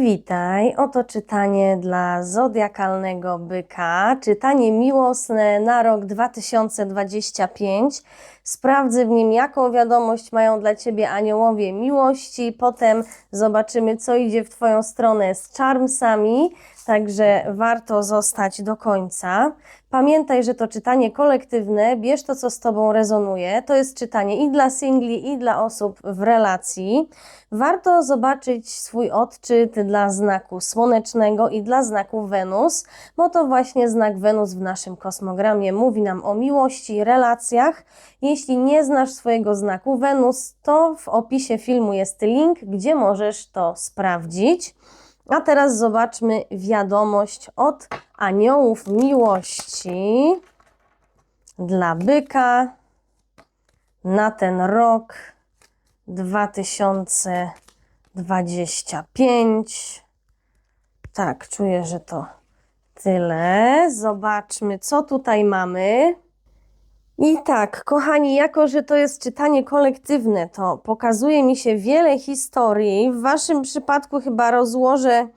Witaj, oto czytanie dla zodiakalnego byka, czytanie miłosne na rok 2025. Sprawdzę w nim, jaką wiadomość mają dla Ciebie aniołowie miłości. Potem zobaczymy, co idzie w Twoją stronę z charmsami, także warto zostać do końca. Pamiętaj, że to czytanie kolektywne, bierz to, co z Tobą rezonuje. To jest czytanie i dla singli, i dla osób w relacji. Warto zobaczyć swój odczyt dla znaku słonecznego i dla znaku Wenus, bo to właśnie znak Wenus w naszym kosmogramie mówi nam o miłości, relacjach. Jeśli nie znasz swojego znaku Wenus, to w opisie filmu jest link, gdzie możesz to sprawdzić. A teraz zobaczmy wiadomość od aniołów miłości dla byka na ten rok 2025. Tak, czuję, że to tyle. Zobaczmy, co tutaj mamy. I tak, kochani, jako że to jest czytanie kolektywne, to pokazuje mi się wiele historii. W Waszym przypadku chyba rozłożę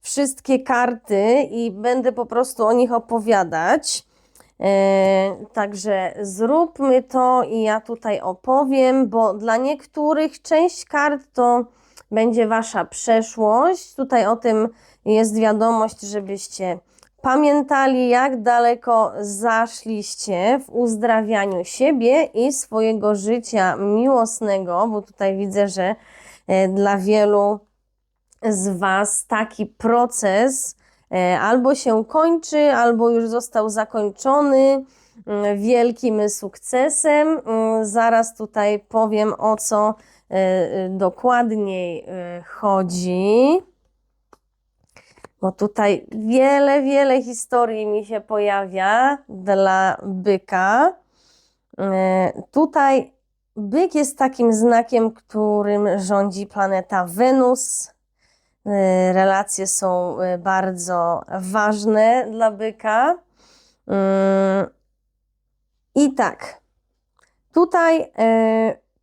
wszystkie karty i będę po prostu o nich opowiadać. E, także zróbmy to i ja tutaj opowiem, bo dla niektórych część kart to będzie Wasza przeszłość. Tutaj o tym jest wiadomość, żebyście pamiętali, jak daleko zaszliście w uzdrawianiu siebie i swojego życia miłosnego, bo tutaj widzę, że e, dla wielu z Was taki proces e, albo się kończy, albo już został zakończony mm, wielkim sukcesem. Mm, Zaraz tutaj powiem o co e, dokładniej chodzi. Bo tutaj wiele, wiele historii mi się pojawia dla byka. E, Tutaj byk jest takim znakiem, którym rządzi planeta Wenus. E, Relacje są e, bardzo ważne dla byka. I tak, tutaj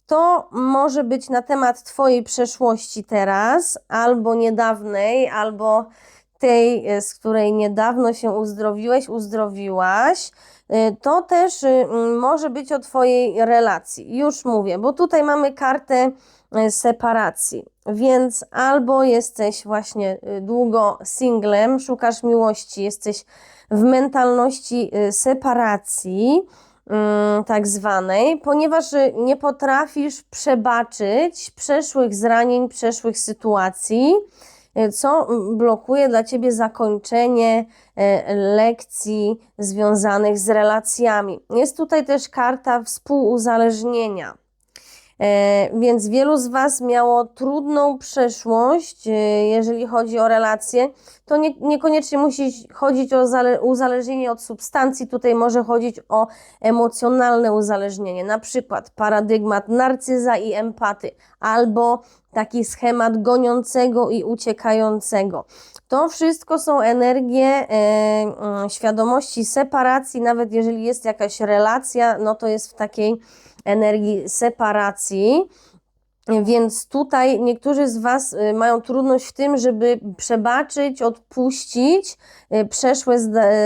to może być na temat Twojej przeszłości teraz, albo niedawnej, albo tej, e, z której niedawno się uzdrowiłeś, uzdrowiłaś. E, To też y, może być o Twojej relacji. Już mówię, bo tutaj mamy kartę e, separacji, więc albo jesteś właśnie y, długo singlem, szukasz miłości, jesteś w mentalności y, separacji, mm, tak zwanej, ponieważ nie potrafisz przebaczyć przeszłych zranień, przeszłych sytuacji, co mm, blokuje dla ciebie zakończenie e, lekcji związanych z relacjami. Jest tutaj też karta współuzależnienia. E, Więc wielu z Was miało trudną przeszłość, e, jeżeli chodzi o relacje. To nie, niekoniecznie musi chodzić o zale- uzależnienie od substancji, tutaj może chodzić o emocjonalne uzależnienie, na przykład paradygmat narcyza i empaty, albo taki schemat goniącego i uciekającego. To wszystko są energie e, mm, świadomości separacji, nawet jeżeli jest jakaś relacja, no to jest w takiej energii separacji. Więc tutaj niektórzy z Was y, mają trudność w tym, żeby przebaczyć, odpuścić y, przeszłe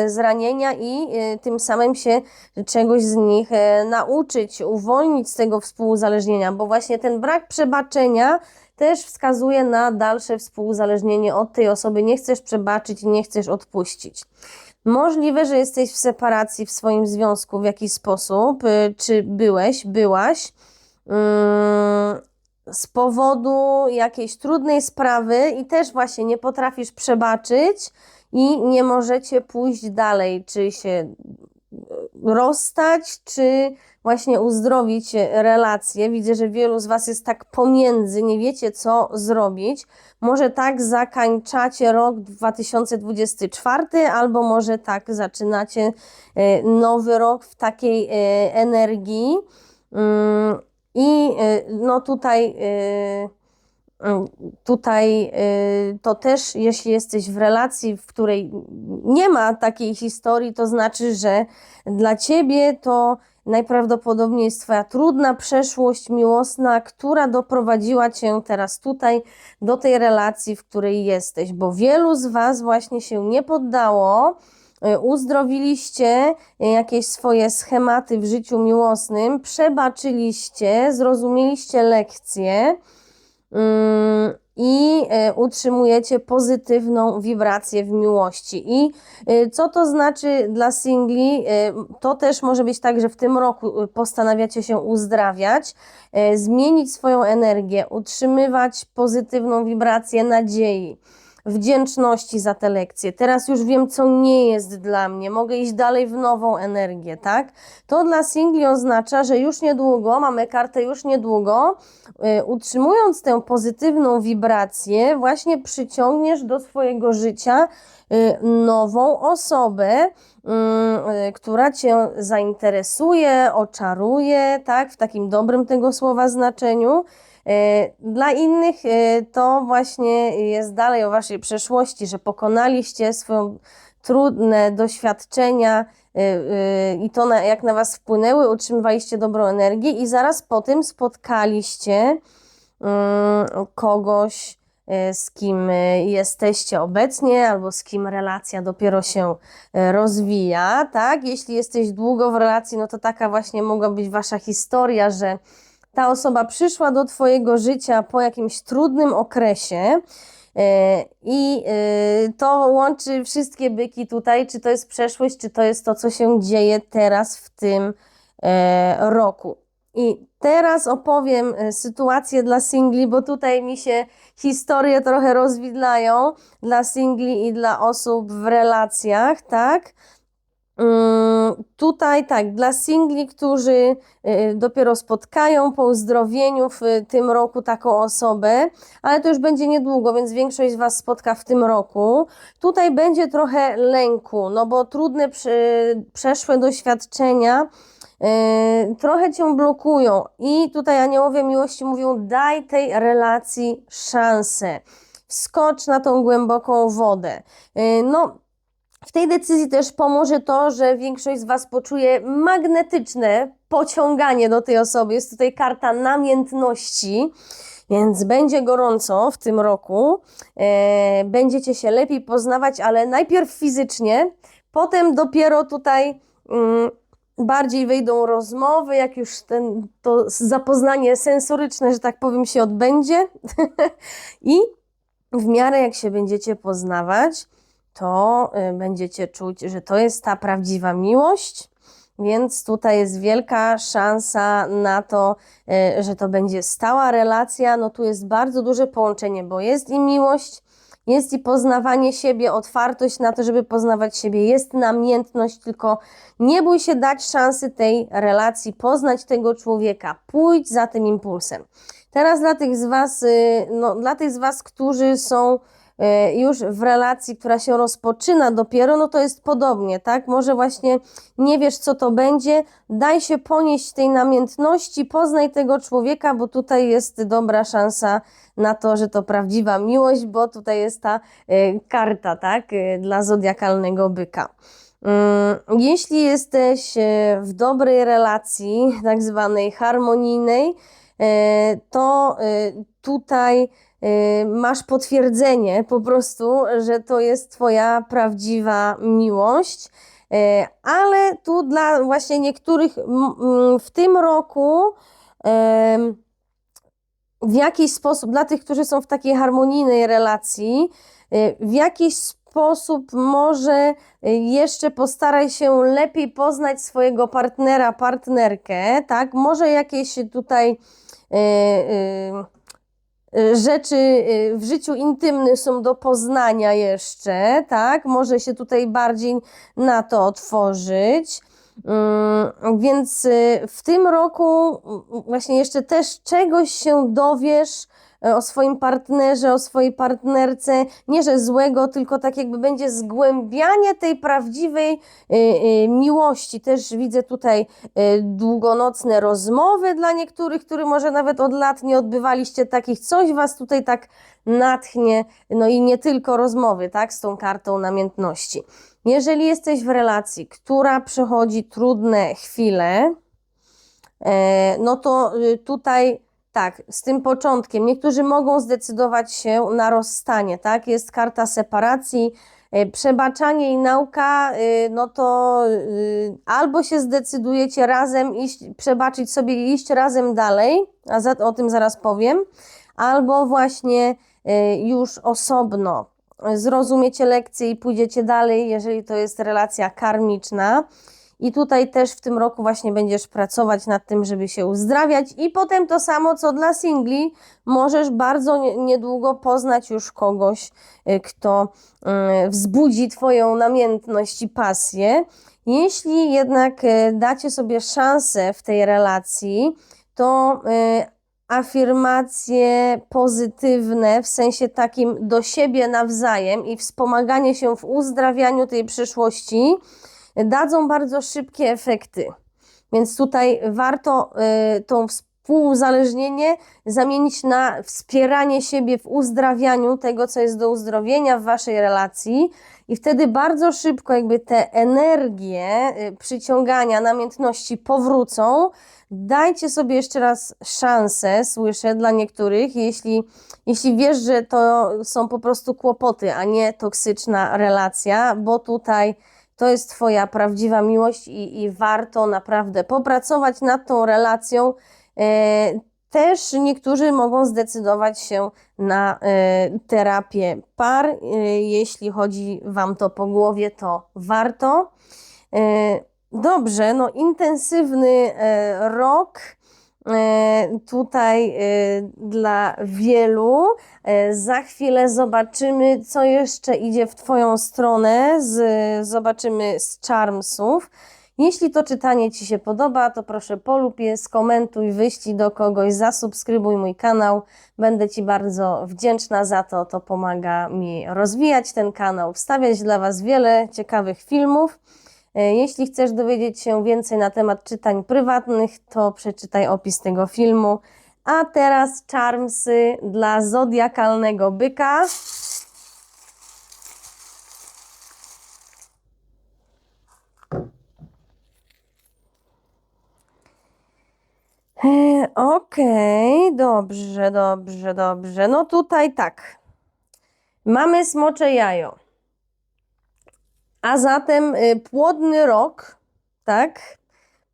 zranienia i y, tym samym się czegoś z nich nauczyć, uwolnić z tego współuzależnienia, bo właśnie ten brak przebaczenia też wskazuje na dalsze współuzależnienie od tej osoby. Nie chcesz przebaczyć i nie chcesz odpuścić. Możliwe, że jesteś w separacji w swoim związku w jakiś sposób, y, czy byłeś, byłaś. Ym, z powodu jakiejś trudnej sprawy i też właśnie nie potrafisz przebaczyć i nie możecie pójść dalej, czy się rozstać, czy właśnie uzdrowić relacje. Widzę, że wielu z Was jest tak pomiędzy, nie wiecie co zrobić. Może tak zakończacie rok 2024, albo może tak zaczynacie e, nowy rok w takiej e, energii. Ym, i y, no tutaj, tutaj y, to też, jeśli jesteś w relacji, w której nie ma takiej historii, to znaczy, że dla ciebie to najprawdopodobniej jest Twoja trudna przeszłość miłosna, która doprowadziła Cię teraz tutaj do tej relacji, w której jesteś, bo wielu z Was właśnie się nie poddało, y, uzdrowiliście jakieś swoje schematy w życiu miłosnym, przebaczyliście, zrozumieliście lekcje. Mm, i e, utrzymujecie pozytywną wibrację w miłości. I e, co to znaczy dla singli? E, To też może być tak, że w tym roku postanawiacie się uzdrawiać, zmienić swoją energię, utrzymywać pozytywną wibrację nadziei. Wdzięczności za te lekcje. Teraz już wiem, co nie jest dla mnie. Mogę iść dalej w nową energię, tak? To dla singli oznacza, że już niedługo, mamy kartę już niedługo, y, utrzymując tę pozytywną wibrację, właśnie przyciągniesz do swojego życia y, nową osobę, y, y, która cię zainteresuje, oczaruje, tak? W takim dobrym tego słowa znaczeniu. E, Dla innych e, to właśnie jest dalej o waszej przeszłości, że pokonaliście swoje trudne doświadczenia e, i to na, jak na was wpłynęły, utrzymywaliście dobrą energię i zaraz po tym spotkaliście mm, kogoś, z kim jesteście obecnie, albo z kim relacja dopiero się rozwija, tak? Jeśli jesteś długo w relacji, no to taka właśnie mogła być wasza historia, że ta osoba przyszła do Twojego życia po jakimś trudnym okresie. e, I e, to łączy wszystkie byki tutaj, czy to jest przeszłość, czy to jest to, co się dzieje teraz w tym e, roku. I teraz opowiem sytuację dla singli, bo tutaj mi się historie trochę rozwidlają dla singli i dla osób w relacjach, tak? Tutaj tak, dla singli, którzy y, dopiero spotkają po uzdrowieniu w y, tym roku taką osobę, ale to już będzie niedługo, więc większość z Was spotka w tym roku. Tutaj będzie trochę lęku, no bo trudne przeszłe doświadczenia y, trochę Cię blokują i tutaj aniołowie miłości mówią daj tej relacji szansę. Wskocz na tą głęboką wodę. No, w tej decyzji też pomoże to, że większość z Was poczuje magnetyczne pociąganie do tej osoby. Jest tutaj karta namiętności, więc będzie gorąco w tym roku. E, będziecie się lepiej poznawać, ale najpierw fizycznie, potem dopiero tutaj mm, bardziej wejdą rozmowy, jak już ten, to zapoznanie sensoryczne, że tak powiem, się odbędzie. I w miarę jak się będziecie poznawać, to y, będziecie czuć, że to jest ta prawdziwa miłość. Więc tutaj jest wielka szansa na to, y, że to będzie stała relacja. No tu jest bardzo duże połączenie, bo jest i miłość, jest i poznawanie siebie, otwartość na to, żeby poznawać siebie, jest namiętność, tylko nie bój się dać szansy tej relacji, poznać tego człowieka, pójdź za tym impulsem. Teraz dla tych z Was, y, no, dla tych z Was, którzy są już w relacji, która się rozpoczyna dopiero, no to jest podobnie, tak? Może właśnie nie wiesz, co to będzie, daj się ponieść tej namiętności, poznaj tego człowieka, bo tutaj jest dobra szansa na to, że to prawdziwa miłość, bo tutaj jest ta y, karta, tak? Y, dla zodiakalnego byka. Mm, Jeśli jesteś w dobrej relacji, tak zwanej harmonijnej, e, to tutaj masz potwierdzenie po prostu, że to jest Twoja prawdziwa miłość. E, Ale tu dla właśnie niektórych w tym roku w jakiś sposób, dla tych, którzy są w takiej harmonijnej relacji, y, w jakiś sposób może y, jeszcze postaraj się lepiej poznać swojego partnera, partnerkę, tak? Może jakieś tutaj y, y, y, rzeczy y, w życiu intymnym są do poznania jeszcze, tak? Może się tutaj bardziej na to otworzyć. Mm, Więc y, w tym roku mm, właśnie jeszcze też czegoś się dowiesz o swoim partnerze, o swojej partnerce, nie że złego, tylko tak jakby będzie zgłębianie tej prawdziwej y, y, miłości. Też widzę tutaj długonocne rozmowy dla niektórych, którzy może nawet od lat nie odbywaliście takich, coś was tutaj tak natchnie, no i nie tylko rozmowy, tak, z tą kartą namiętności. Jeżeli jesteś w relacji, która przechodzi trudne chwile, e, no to y, tutaj tak, z tym początkiem. Niektórzy mogą zdecydować się na rozstanie, tak? Jest karta separacji, e, przebaczanie i nauka, y, no to y, albo się zdecydujecie razem iść, przebaczyć sobie i iść razem dalej, a za, o tym zaraz powiem, albo właśnie już osobno zrozumiecie lekcję i pójdziecie dalej, jeżeli to jest relacja karmiczna. I tutaj też w tym roku właśnie będziesz pracować nad tym, żeby się uzdrawiać. I potem to samo, co dla singli, możesz bardzo nie- niedługo poznać już kogoś, y, kto y, wzbudzi Twoją namiętność i pasję. Jeśli jednak y, dacie sobie szansę w tej relacji, to afirmacje pozytywne w sensie takim do siebie nawzajem i wspomaganie się w uzdrawianiu tej przyszłości dadzą bardzo szybkie efekty. Więc tutaj warto y, tą współuzależnienie zamienić na wspieranie siebie w uzdrawianiu tego, co jest do uzdrowienia w waszej relacji, i wtedy bardzo szybko, jakby te energie y, przyciągania, namiętności powrócą. Dajcie sobie jeszcze raz szansę, słyszę dla niektórych, jeśli, jeśli wiesz, że to są po prostu kłopoty, a nie toksyczna relacja, bo tutaj to jest Twoja prawdziwa miłość i, i warto naprawdę popracować nad tą relacją. E, Też niektórzy mogą zdecydować się na e, terapię par. E, Jeśli chodzi Wam to po głowie, to warto. Dobrze, no intensywny rok tutaj e, dla wielu. E, Za chwilę zobaczymy, co jeszcze idzie w Twoją stronę. Z, zobaczymy z Charmsów. Jeśli to czytanie Ci się podoba, to proszę polub je, skomentuj, wyślij do kogoś, zasubskrybuj mój kanał. Będę Ci bardzo wdzięczna za to. To pomaga mi rozwijać ten kanał, wstawiać dla Was wiele ciekawych filmów. E, Jeśli chcesz dowiedzieć się więcej na temat czytań prywatnych, to przeczytaj opis tego filmu. A teraz charmsy dla zodiakalnego byka. E, Okej, dobrze, dobrze, dobrze. No tutaj tak. Mamy smocze jajo. A zatem y, płodny rok, tak?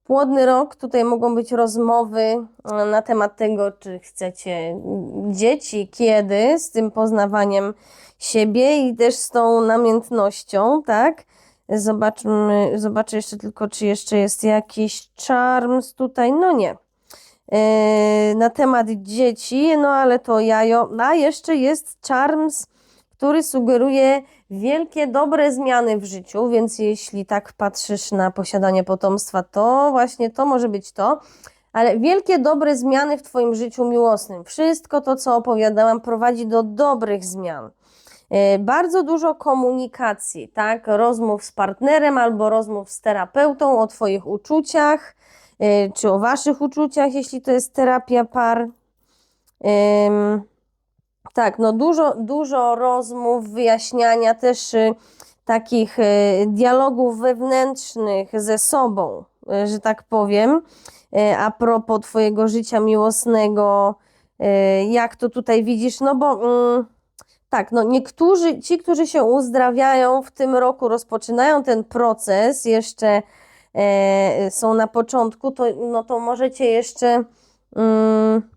Płodny rok, tutaj mogą być rozmowy y, na temat tego, czy chcecie mm, dzieci, kiedy, z tym poznawaniem siebie i też z tą namiętnością, tak? Zobaczmy, zobaczę jeszcze tylko, czy jeszcze jest jakiś charms tutaj. No nie. Yy, na temat dzieci, no ale to jajo. A jeszcze jest charms, który sugeruje wielkie, dobre zmiany w życiu, więc jeśli tak patrzysz na posiadanie potomstwa, to właśnie to może być to. Ale wielkie, dobre zmiany w Twoim życiu miłosnym. Wszystko to, co opowiadałam, prowadzi do dobrych zmian. E, Bardzo dużo komunikacji, tak? Rozmów z partnerem albo rozmów z terapeutą o Twoich uczuciach, e, czy o Waszych uczuciach, jeśli to jest terapia par. Ym, tak, no dużo, dużo rozmów, wyjaśniania też y, takich y, dialogów wewnętrznych ze sobą, y, że tak powiem, y, a propos Twojego życia miłosnego, y, jak to tutaj widzisz, no bo mm, tak, no niektórzy, ci, którzy się uzdrawiają w tym roku, rozpoczynają ten proces, jeszcze e, są na początku, to, no to możecie jeszcze. Mm,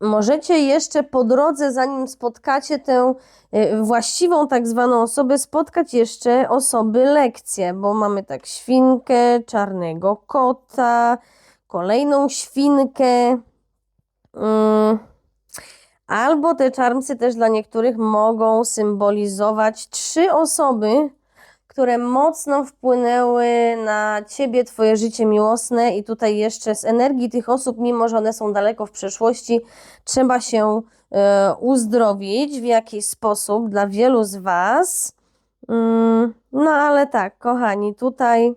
Możecie jeszcze po drodze, zanim spotkacie tę y, właściwą tak zwaną osobę, spotkać jeszcze osoby lekcje, bo mamy tak świnkę, czarnego kota, kolejną świnkę. Mm. Albo te czarmsy też dla niektórych mogą symbolizować trzy osoby, które mocno wpłynęły na ciebie, twoje życie miłosne i tutaj jeszcze z energii tych osób, mimo że one są daleko w przeszłości, trzeba się e, uzdrowić w jakiś sposób dla wielu z was. Mm, no ale tak, kochani, tutaj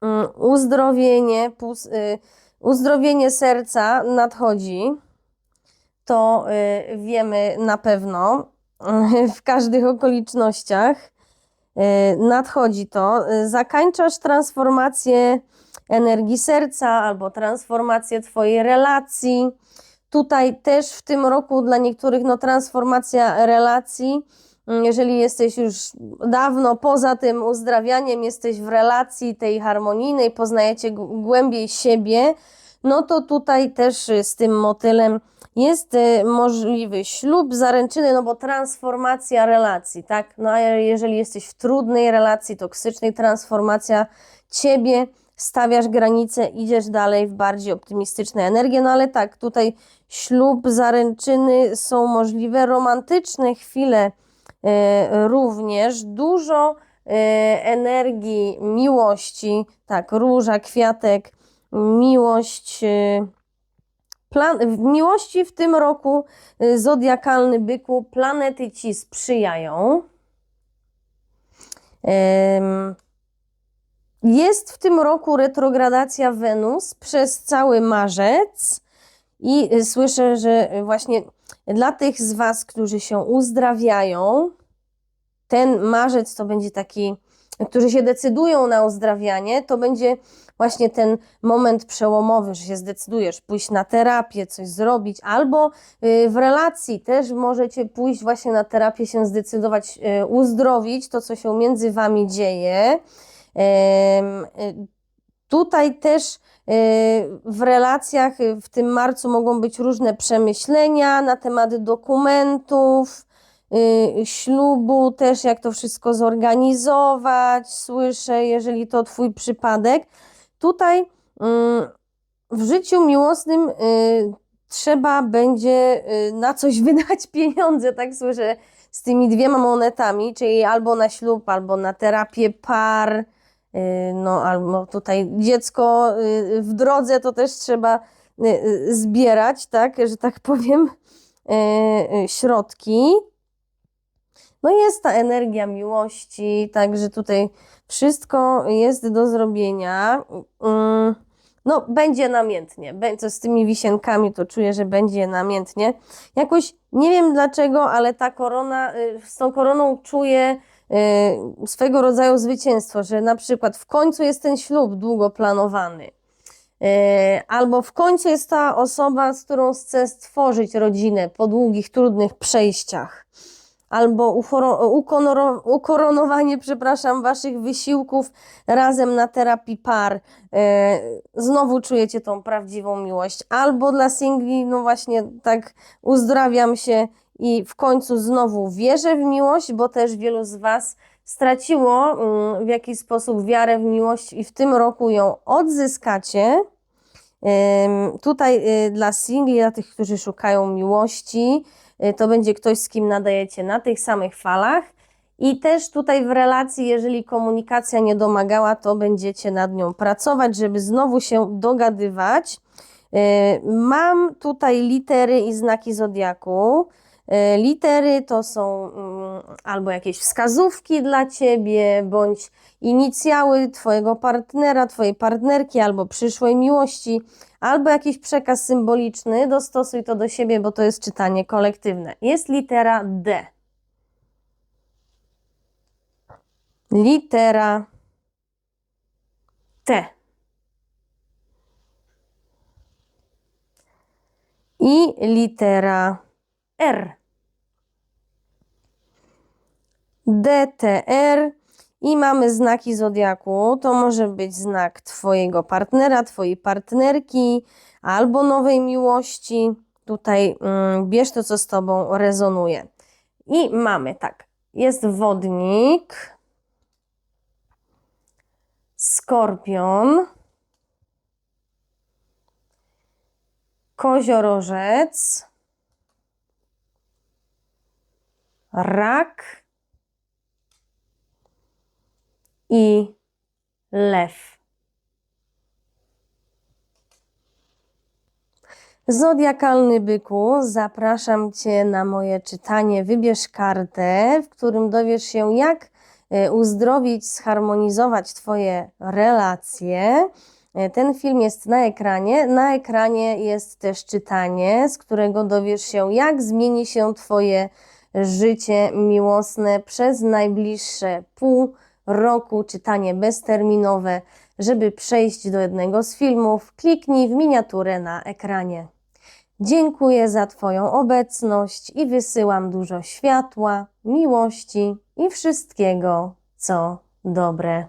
mm, uzdrowienie, pus, y, uzdrowienie serca nadchodzi. To y, wiemy na pewno w każdych okolicznościach. E, nadchodzi to. E, Zakańczasz transformację energii serca albo transformację Twojej relacji. Tutaj też w tym roku dla niektórych no, transformacja relacji. Mm, Jeżeli jesteś już dawno poza tym uzdrawianiem, jesteś w relacji tej harmonijnej, poznajecie głębiej siebie, no to tutaj też z tym motylem jest y, możliwy ślub, zaręczyny, no bo transformacja relacji, tak? No a jeżeli jesteś w trudnej relacji, toksycznej, transformacja ciebie, stawiasz granice, idziesz dalej w bardziej optymistyczne energie, no ale tak, tutaj ślub, zaręczyny są możliwe, romantyczne chwile e, również, dużo e, energii, miłości, tak, róża, kwiatek, miłość. e, Plan, w miłości w tym roku y, zodiakalny byku planety ci sprzyjają. Jest w tym roku retrogradacja Wenus przez cały marzec i y, słyszę, że y, właśnie dla tych z Was, którzy się uzdrawiają, ten marzec to będzie taki, którzy się decydują na uzdrawianie, to będzie właśnie ten moment przełomowy, że się zdecydujesz pójść na terapię, coś zrobić, albo y, w relacji też możecie pójść właśnie na terapię, się zdecydować, y, uzdrowić to, co się między Wami dzieje. Y, Tutaj też w relacjach w tym marcu mogą być różne przemyślenia na temat dokumentów, ślubu, też jak to wszystko zorganizować. Słyszę, jeżeli to Twój przypadek. Tutaj mm, w życiu miłosnym y, trzeba będzie y, na coś wydać pieniądze, tak słyszę, z tymi dwiema monetami, czyli albo na ślub, albo na terapię par. y, No, albo tutaj dziecko w drodze to też trzeba zbierać, tak, że tak powiem, środki. No jest ta energia miłości, także tutaj wszystko jest do zrobienia. Mm, No, będzie namiętnie. Co z tymi wisienkami, to czuję, że będzie namiętnie. Jakoś nie wiem dlaczego, ale ta korona, y, z tą koroną czuję y, swego rodzaju zwycięstwo, że na przykład w końcu jest ten ślub długo planowany. Y, Albo w końcu jest ta osoba, z którą chcę stworzyć rodzinę po długich, trudnych przejściach albo ukoronowanie, przepraszam, waszych wysiłków razem na terapii par. E, Znowu czujecie tą prawdziwą miłość. Albo dla singli, no właśnie tak uzdrawiam się i w końcu znowu wierzę w miłość, bo też wielu z was straciło mm, w jakiś sposób wiarę w miłość i w tym roku ją odzyskacie. Tutaj y, dla singli, dla tych, którzy szukają miłości, to będzie ktoś, z kim nadajecie na tych samych falach. I też tutaj w relacji, jeżeli komunikacja nie domagała, to będziecie nad nią pracować, żeby znowu się dogadywać. Y, Mam tutaj litery i znaki zodiaku. Y, Litery to są mm, albo jakieś wskazówki dla ciebie, bądź inicjały twojego partnera, twojej partnerki, albo przyszłej miłości, albo jakiś przekaz symboliczny. Dostosuj to do siebie, bo to jest czytanie kolektywne. Jest litera D. Litera T. I litera R. DTR i mamy znaki zodiaku. To może być znak Twojego partnera, Twojej partnerki albo nowej miłości. Tutaj mm, bierz to, co z Tobą rezonuje. I mamy tak, jest wodnik, skorpion, koziorożec, rak i lew. Zodiakalny byku, zapraszam Cię na moje czytanie. Wybierz kartę, w którym dowiesz się, jak e, uzdrowić, zharmonizować Twoje relacje. E, Ten film jest na ekranie. Na ekranie jest też czytanie, z którego dowiesz się, jak zmieni się Twoje życie miłosne przez najbliższe pół roku, czytanie bezterminowe. Żeby przejść do jednego z filmów, kliknij w miniaturę na ekranie. Dziękuję za Twoją obecność i wysyłam dużo światła, miłości i wszystkiego, co dobre.